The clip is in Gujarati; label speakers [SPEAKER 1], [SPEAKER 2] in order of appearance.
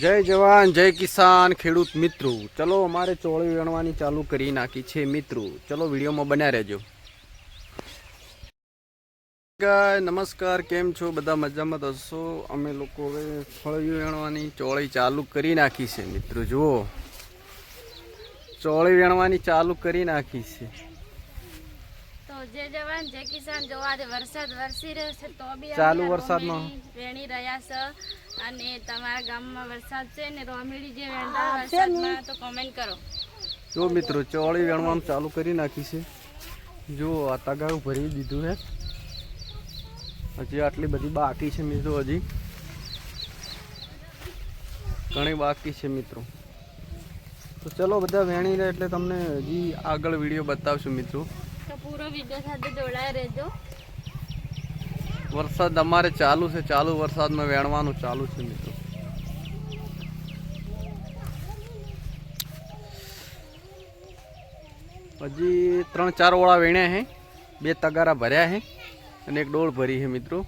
[SPEAKER 1] જય જવાન જય કિસાન ખેડૂત મિત્રો. ચલો અમારે ચોળી વેણવાની ચાલુ કરી નાખી છે મિત્રો. ચલો વિડીયોમાં બન્યા રહેજો. નમસ્કાર કેમ છો? બધા મજામાં હશો? અમે લોકો હવે ફળિયું વેણવાની ચોળી ચાલુ કરી નાખી છે મિત્રો. જુઓ. ચોળી વેણવાની ચાલુ કરી નાખી છે.
[SPEAKER 2] જય જવાન જય કિસાન. જો આજે વરસાદ વરસી રહ્યો છે તો બી
[SPEAKER 1] ચાલુ વરસાદમાં.
[SPEAKER 2] વેણી રહ્યા છે. અને તમારા ગામમાં વરસાદ છે ને રોમેડી જે વેણતા વરસાદમાં તો કોમેન્ટ કરો.
[SPEAKER 1] જો મિત્રો ચોળી વેણવાનું ચાલુ કરી નાખી છે. જો આ તગારું ભરી દીધું હે. હજી આટલી બધી બાકી છે મિત્રો હજી. ઘણી બાકી છે મિત્રો. તો ચલો બધા વેણી રહે એટલે તમને હજી આગળ વીડિયો બતાવશું મિત્રો.
[SPEAKER 2] પૂરો વીડિયો સાથે જોડાયા રહેજો.
[SPEAKER 1] વરસાદ અમારે ચાલુ છે, ચાલુ વરસાદમાં વેણવાનું ચાલુ છે મિત્રો. હજી ત્રણ ચાર ઓળા વેણ્યા હે, બે તગારા ભર્યા છે અને એક ડોળ ભરી છે મિત્રો.